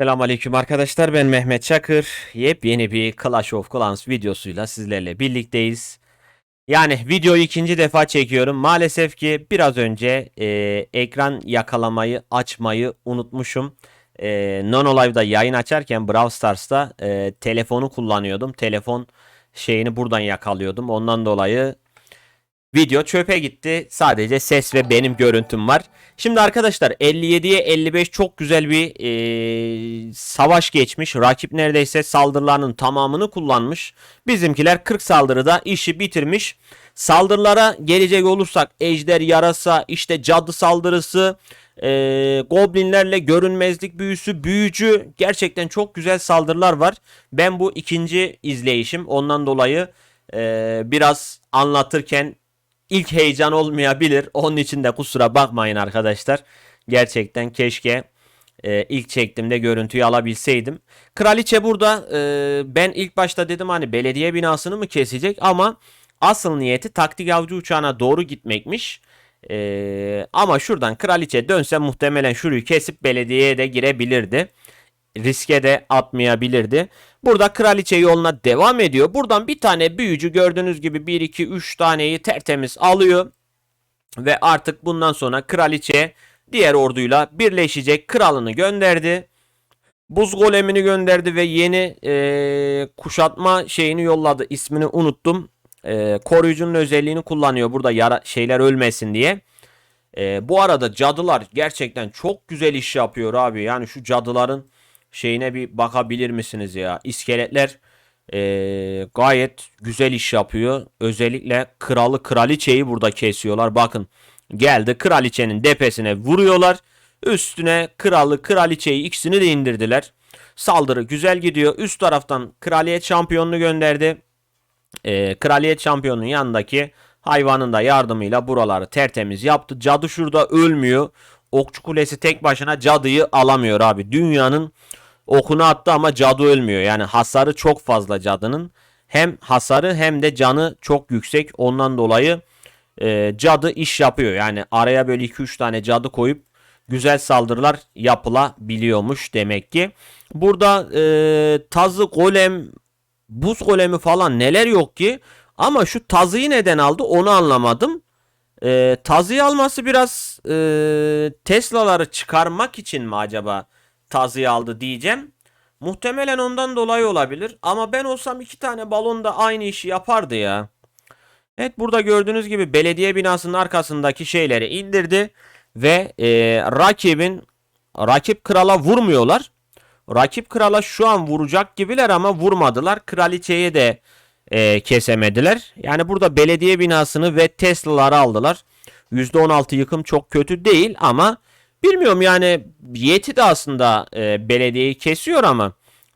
Selamünaleyküm arkadaşlar ben Mehmet Çakır. Yepyeni bir Clash of Clans videosuyla sizlerle birlikteyiz. Yani videoyu ikinci defa çekiyorum. Maalesef ki biraz önce e, ekran yakalamayı açmayı unutmuşum. E, Nono Live'da yayın açarken Brawl Stars'ta e, telefonu kullanıyordum. Telefon şeyini buradan yakalıyordum. Ondan dolayı Video çöpe gitti. Sadece ses ve benim görüntüm var. Şimdi arkadaşlar 57'ye 55 çok güzel bir e, savaş geçmiş. Rakip neredeyse saldırılarının tamamını kullanmış. Bizimkiler 40 saldırıda işi bitirmiş. Saldırılara gelecek olursak ejder yarasa işte cadı saldırısı e, goblinlerle görünmezlik büyüsü büyücü gerçekten çok güzel saldırılar var. Ben bu ikinci izleyişim ondan dolayı e, biraz anlatırken ilk heyecan olmayabilir. Onun için de kusura bakmayın arkadaşlar. Gerçekten keşke e, ilk çektiğimde görüntüyü alabilseydim. Kraliçe burada e, ben ilk başta dedim hani belediye binasını mı kesecek ama asıl niyeti taktik avcı uçağına doğru gitmekmiş. E, ama şuradan kraliçe dönse muhtemelen şurayı kesip belediyeye de girebilirdi riske de atmayabilirdi. Burada kraliçe yoluna devam ediyor. Buradan bir tane büyücü gördüğünüz gibi 1 2 3 taneyi tertemiz alıyor. Ve artık bundan sonra kraliçe diğer orduyla birleşecek kralını gönderdi. Buz golemini gönderdi ve yeni e, kuşatma şeyini yolladı. İsmini unuttum. E, koruyucunun özelliğini kullanıyor burada yara, şeyler ölmesin diye. E, bu arada cadılar gerçekten çok güzel iş yapıyor abi. Yani şu cadıların şeyine bir bakabilir misiniz ya? İskeletler ee, gayet güzel iş yapıyor. Özellikle kralı kraliçeyi burada kesiyorlar. Bakın geldi kraliçenin depesine vuruyorlar. Üstüne kralı kraliçeyi ikisini de indirdiler. Saldırı güzel gidiyor. Üst taraftan kraliyet şampiyonunu gönderdi. Ee, kraliyet şampiyonunun yanındaki hayvanın da yardımıyla buraları tertemiz yaptı. Cadı şurada ölmüyor. Okçu kulesi tek başına cadıyı alamıyor abi. Dünyanın okunu attı ama cadı ölmüyor. Yani hasarı çok fazla cadının. Hem hasarı hem de canı çok yüksek. Ondan dolayı e, cadı iş yapıyor. Yani araya böyle 2-3 tane cadı koyup güzel saldırılar yapılabiliyormuş demek ki. Burada e, tazı golem, buz golemi falan neler yok ki. Ama şu tazıyı neden aldı onu anlamadım. E, tazıyı alması biraz e, Tesla'ları çıkarmak için mi acaba? Tazıyı aldı diyeceğim. Muhtemelen ondan dolayı olabilir. Ama ben olsam iki tane balon da aynı işi yapardı ya. Evet burada gördüğünüz gibi belediye binasının arkasındaki şeyleri indirdi. Ve e, rakibin rakip krala vurmuyorlar. Rakip krala şu an vuracak gibiler ama vurmadılar. Kraliçeyi de e, kesemediler. Yani burada belediye binasını ve Tesla'ları aldılar. %16 yıkım çok kötü değil ama Bilmiyorum yani Yeti de aslında e, belediyeyi kesiyor ama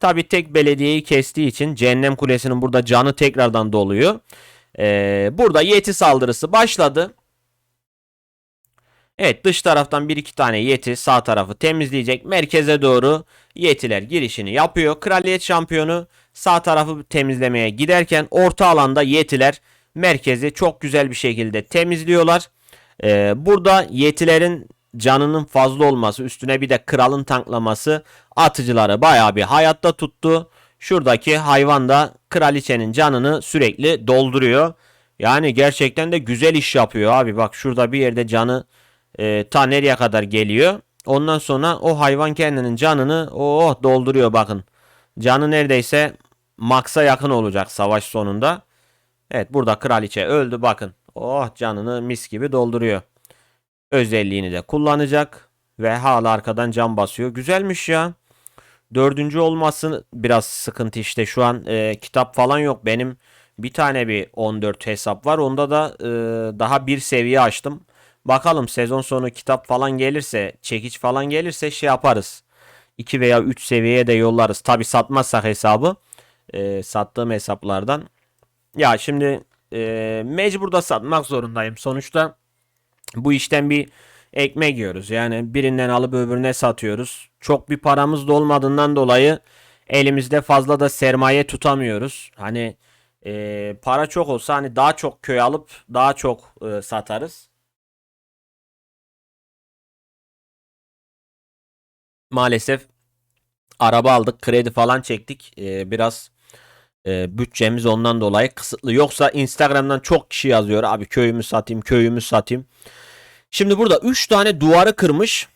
tabi tek belediyeyi kestiği için Cehennem Kulesi'nin burada canı tekrardan doluyor. E, burada Yeti saldırısı başladı. Evet dış taraftan bir iki tane Yeti sağ tarafı temizleyecek. Merkeze doğru Yetiler girişini yapıyor. Kraliyet şampiyonu sağ tarafı temizlemeye giderken orta alanda Yetiler merkezi çok güzel bir şekilde temizliyorlar. Ee, burada Yetilerin canının fazla olması üstüne bir de kralın tanklaması atıcıları baya bir hayatta tuttu. Şuradaki hayvan da kraliçenin canını sürekli dolduruyor. Yani gerçekten de güzel iş yapıyor abi. Bak şurada bir yerde canı e, ta nereye kadar geliyor. Ondan sonra o hayvan kendinin canını oh dolduruyor bakın. Canı neredeyse maksa yakın olacak savaş sonunda. Evet burada kraliçe öldü bakın. Oh canını mis gibi dolduruyor özelliğini de kullanacak. Ve hala arkadan cam basıyor. Güzelmiş ya. Dördüncü olması biraz sıkıntı işte. Şu an e, kitap falan yok. Benim bir tane bir 14 hesap var. Onda da e, daha bir seviye açtım. Bakalım sezon sonu kitap falan gelirse, çekiç falan gelirse şey yaparız. 2 veya 3 seviyeye de yollarız. Tabi satmazsak hesabı. E, sattığım hesaplardan. Ya şimdi e, mecbur da satmak zorundayım. Sonuçta bu işten bir ekmek yiyoruz. Yani birinden alıp öbürüne satıyoruz. Çok bir paramız da olmadığından dolayı elimizde fazla da sermaye tutamıyoruz. Hani e, para çok olsa hani daha çok köy alıp daha çok e, satarız. Maalesef araba aldık, kredi falan çektik. Ee, biraz e, bütçemiz ondan dolayı kısıtlı. Yoksa Instagram'dan çok kişi yazıyor abi köyümü satayım, köyümü satayım. Şimdi burada 3 tane duvarı kırmış.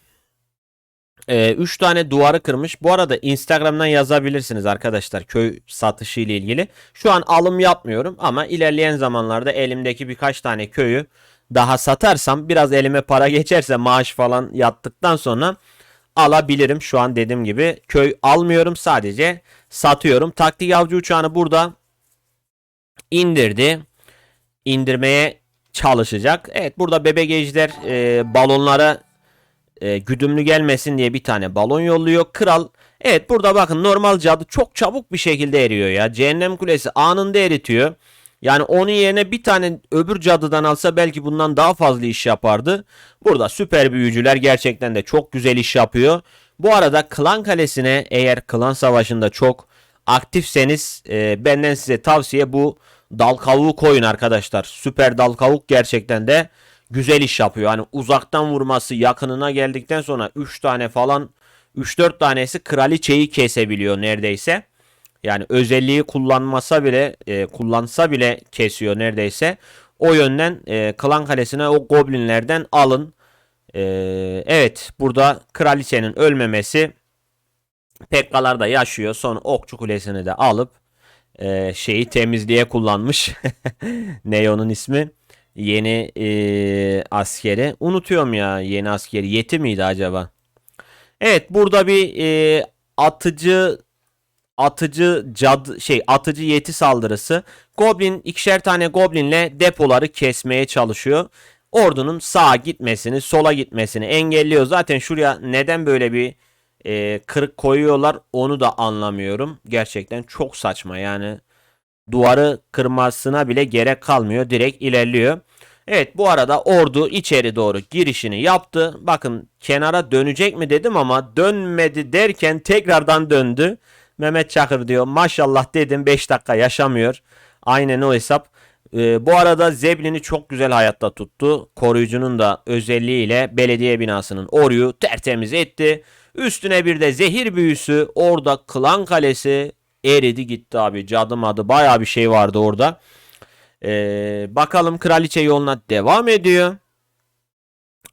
3 tane duvarı kırmış. Bu arada Instagram'dan yazabilirsiniz arkadaşlar köy satışı ile ilgili. Şu an alım yapmıyorum ama ilerleyen zamanlarda elimdeki birkaç tane köyü daha satarsam biraz elime para geçerse maaş falan yattıktan sonra alabilirim. Şu an dediğim gibi köy almıyorum sadece satıyorum. Taktik avcı uçağını burada indirdi. İndirmeye çalışacak. Evet burada bebek ejder e, balonlara e, güdümlü gelmesin diye bir tane balon yolluyor. Kral evet burada bakın normal cadı çok çabuk bir şekilde eriyor ya. Cehennem kulesi anında eritiyor. Yani onun yerine bir tane öbür cadıdan alsa belki bundan daha fazla iş yapardı. Burada süper büyücüler gerçekten de çok güzel iş yapıyor. Bu arada klan kalesine eğer klan savaşında çok aktifseniz e, benden size tavsiye bu dal kavuğu koyun arkadaşlar. Süper dal kavuk gerçekten de güzel iş yapıyor. Hani uzaktan vurması yakınına geldikten sonra 3 tane falan 3-4 tanesi kraliçeyi kesebiliyor neredeyse. Yani özelliği kullanmasa bile e, kullansa bile kesiyor neredeyse. O yönden e, klan kalesine o goblinlerden alın. E, evet burada kraliçenin ölmemesi Pekkalar da yaşıyor. Son okçu kulesini de alıp e, şeyi temizliğe kullanmış. Neo'nun ismi. Yeni e, askeri. Unutuyorum ya yeni askeri. Yeti miydi acaba? Evet burada bir e, atıcı atıcı cad şey atıcı yeti saldırısı. Goblin ikişer tane goblinle depoları kesmeye çalışıyor. Ordunun sağa gitmesini, sola gitmesini engelliyor. Zaten şuraya neden böyle bir e, kırık koyuyorlar onu da anlamıyorum. Gerçekten çok saçma yani. Duvarı kırmasına bile gerek kalmıyor. Direkt ilerliyor. Evet bu arada ordu içeri doğru girişini yaptı. Bakın kenara dönecek mi dedim ama dönmedi derken tekrardan döndü. Mehmet Çakır diyor maşallah dedim 5 dakika yaşamıyor. Aynen o hesap. Ee, bu arada Zeblin'i çok güzel hayatta tuttu. Koruyucunun da özelliğiyle belediye binasının oruyu tertemiz etti. Üstüne bir de zehir büyüsü orada klan kalesi eridi gitti abi. Cadım adı baya bir şey vardı orada. Ee, bakalım kraliçe yoluna devam ediyor.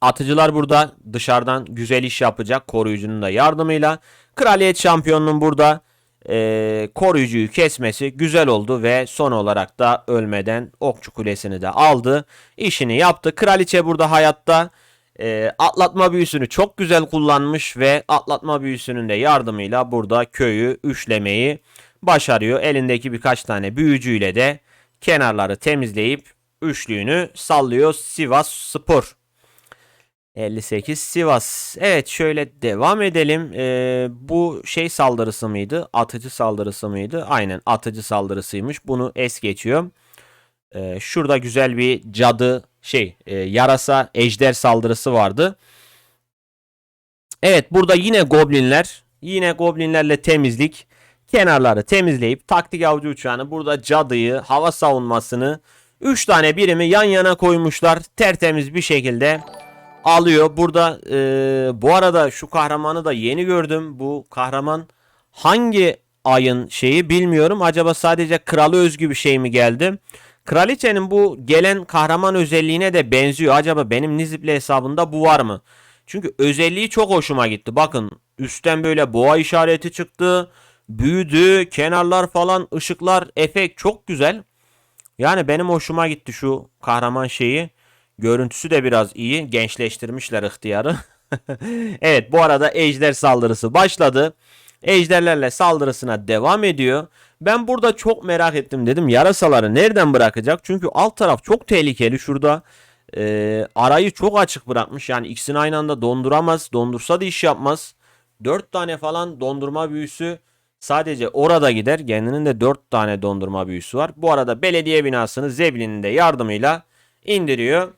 Atıcılar burada dışarıdan güzel iş yapacak koruyucunun da yardımıyla. Kraliyet şampiyonunun burada e, koruyucuyu kesmesi güzel oldu ve son olarak da ölmeden okçu kulesini de aldı. İşini yaptı. Kraliçe burada hayatta e, atlatma büyüsünü çok güzel kullanmış ve atlatma büyüsünün de yardımıyla burada köyü üçlemeyi başarıyor. Elindeki birkaç tane büyücüyle de kenarları temizleyip üçlüğünü sallıyor Sivas Spor. 58 Sivas. Evet şöyle devam edelim. Ee, bu şey saldırısı mıydı? Atıcı saldırısı mıydı? Aynen atıcı saldırısıymış. Bunu es geçiyor. Ee, şurada güzel bir cadı şey e, yarasa ejder saldırısı vardı. Evet burada yine goblinler. Yine goblinlerle temizlik. Kenarları temizleyip taktik avcı uçağını burada cadıyı hava savunmasını 3 tane birimi yan yana koymuşlar. Tertemiz bir şekilde alıyor. Burada e, bu arada şu kahramanı da yeni gördüm. Bu kahraman hangi ayın şeyi bilmiyorum. Acaba sadece kralı özgü bir şey mi geldi? Kraliçenin bu gelen kahraman özelliğine de benziyor. Acaba benim Nizip'le hesabında bu var mı? Çünkü özelliği çok hoşuma gitti. Bakın üstten böyle boğa işareti çıktı. Büyüdü. Kenarlar falan ışıklar efekt çok güzel. Yani benim hoşuma gitti şu kahraman şeyi. Görüntüsü de biraz iyi. Gençleştirmişler ihtiyarı. evet bu arada ejder saldırısı başladı. Ejderlerle saldırısına devam ediyor. Ben burada çok merak ettim dedim. Yarasaları nereden bırakacak? Çünkü alt taraf çok tehlikeli. Şurada e, arayı çok açık bırakmış. Yani ikisini aynı anda donduramaz. Dondursa da iş yapmaz. 4 tane falan dondurma büyüsü sadece orada gider. Kendinin de 4 tane dondurma büyüsü var. Bu arada belediye binasını Zeblin'in de yardımıyla indiriyor.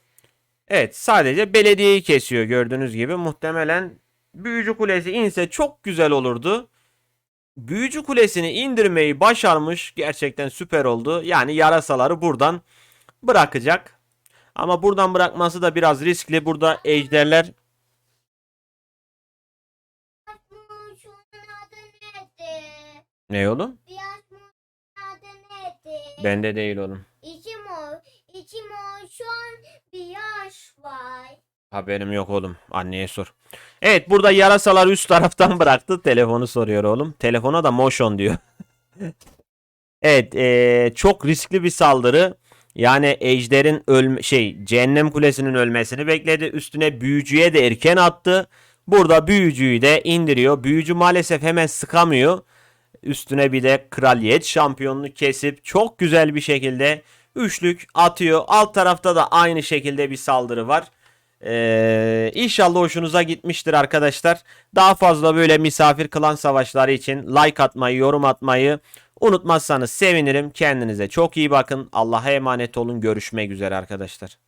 Evet sadece belediyeyi kesiyor gördüğünüz gibi. Muhtemelen büyücü kulesi inse çok güzel olurdu. Büyücü kulesini indirmeyi başarmış. Gerçekten süper oldu. Yani yarasaları buradan bırakacak. Ama buradan bırakması da biraz riskli. Burada ejderler ne? Oğlum? Bende değil oğlum. İçi mor. İçi mor şu an beyaz var. Haberim yok oğlum. Anneye sor. Evet burada yarasalar üst taraftan bıraktı. Telefonu soruyor oğlum. Telefona da motion diyor. evet eee, çok riskli bir saldırı. Yani Ejder'in ölme şey Cehennem Kulesi'nin ölmesini bekledi. Üstüne büyücüye de erken attı. Burada büyücüyü de indiriyor. Büyücü maalesef hemen sıkamıyor. Üstüne bir de kraliyet şampiyonunu kesip çok güzel bir şekilde üçlük atıyor. Alt tarafta da aynı şekilde bir saldırı var. Ee, inşallah hoşunuza gitmiştir arkadaşlar. Daha fazla böyle misafir klan savaşları için like atmayı, yorum atmayı unutmazsanız sevinirim. Kendinize çok iyi bakın. Allah'a emanet olun. Görüşmek üzere arkadaşlar.